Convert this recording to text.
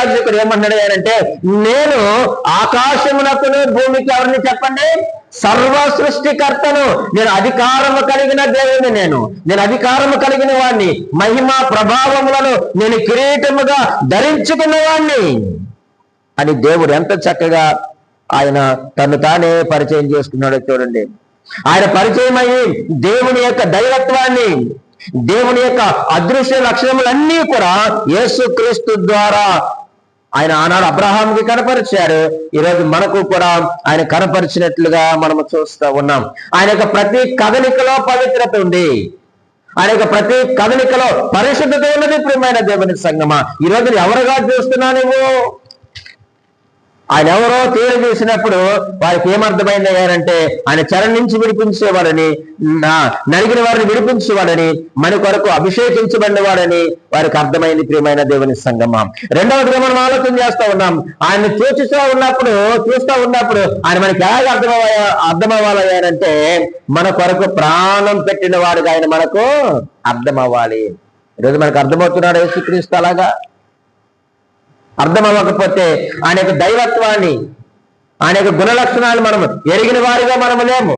యాజకుడు ఏమన్నాడు అంటే నేను ఆకాశమునకును భూమికి ఎవరిని చెప్పండి? సర్వ సృష్టికర్తను నేను అధికారము కలిగిన దేవుని నేను. నేను అధికారము కలిగిన వాడిని మహిమ ప్రభావములను నేను కిరీటముగా ధరించుకున్న వాడిని అని దేవుడు ఎంత చక్కగా ఆయన తను తానే పరిచయం చేసుకున్నాడో చూడండి. ఆయన పరిచయం అయ్యి దేవుని యొక్క దైవత్వాన్ని దేవుని యొక్క అదృశ్య లక్షణములన్నీ కూడా యేసుక్రీస్తు ద్వారా ఆయన ఆనాడు అబ్రహాంకి కనపరిచారు. ఈరోజు మనకు కూడా ఆయన కనపరిచినట్లుగా మనము చూస్తూ ఉన్నాం. ఆయన యొక్క ప్రతి కదలికలో పవిత్రత ఉంది. ఆయన యొక్క ప్రతి కదలికలో పరిశుద్ధత ఉన్నది ప్రియమైన దేవుని సంగమా. ఈరోజు ఎవరుగా చూస్తున్నా నువ్వు? ఆయన ఎవరో తీరు చేసినప్పుడు వారికి ఏమర్థమైందయ్యారంటే ఆయన చరణ్ నుంచి విడిపించేవాడని నా- నలిగిన వారిని విడిపించేవాడని మన కొరకు అభిషేకించబడిన వాడని వారికి అర్థమైంది ప్రియమైన దేవుని సంగమం. రెండవదిగా మనం ఆలోచన చేస్తా ఉన్నాం. ఆయన చూస్తూ ఉన్నప్పుడు చూస్తూ ఉన్నప్పుడు ఆయన మనకి ఎలాగ అర్థమవ అర్థమవ్వాలంటే మన కొరకు ప్రాణం పెట్టిన వాడుగా ఆయన మనకు అర్థమవ్వాలి. ఈరోజు మనకు అర్థమవుతున్నాడు యేసుక్రీస్తు అలాగా? అర్థం అవ్వకపోతే ఆయన యొక్క దైవత్వాన్ని ఆయన యొక్క గుణలక్షణాలు మనం ఎరిగిన వారిగా మనము లేము.